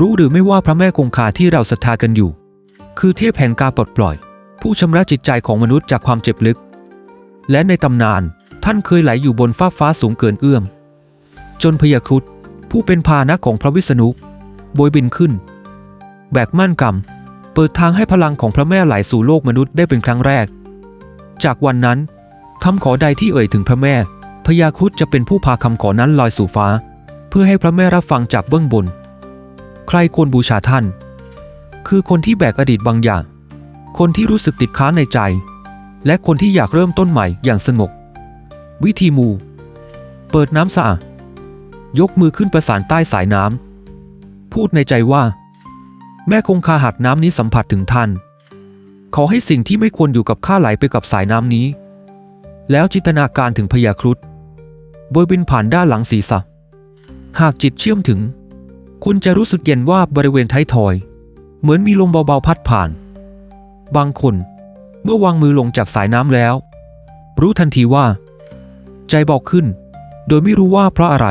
รู้หรือไม่ว่าพระแม่คงคาที่เราศรัทธากันอยู่ คือเทพแห่งการปลดปล่อย ผู้ชำระจิตใจของมนุษย์จากความเจ็บลึก และในตำนานท่านเคยไหลอยู่บนฟ้าฟ้าสูงเกินเอื้อม จนพยาครุฑผู้เป็นพานะของพระวิษณุโบยบินขึ้น แบกม่านกรรม เปิดทางให้พลังของพระแม่ไหลสู่โลกมนุษย์ได้เป็นครั้งแรก จากวันนั้นคำขอใดที่เอ่ยถึงพระแม่พญาครุฑจะเป็นผู้พาคำขอนั้นลอยสู่ฟ้า เพื่อให้พระแม่รับฟังจากเบื้องบน ใครควรบูชาท่าน คือคนที่แบกอดีตบางอย่าง คนที่รู้สึกติดค้างในใจ และคนที่อยากเริ่มต้นใหม่อย่างสงบ วิธีมู เปิดน้ำสะอาดยกมือขึ้นประสานใต้สายน้ำ พูดในใจว่า แม่คงคาหัดน้ำนี้สัมผัสถึงท่าน ขอให้สิ่งที่ไม่ควรอยู่กับข้าไหลไปกับสายน้ำนี้ แล้วจินตนาการถึงพญาครุฑโบยบินผ่านด้านหลังศีรษะ หากจิตเชื่อมถึง คุณจะรู้สึกเย็นว่าบริเวณท้ายทอย เหมือนมีลมเบาๆพัดผ่าน บางคนเมื่อวางมือลงจากสายน้ำแล้ว รู้ทันทีว่า ใจเบาขึ้น โดยไม่รู้ว่าเพราะอะไร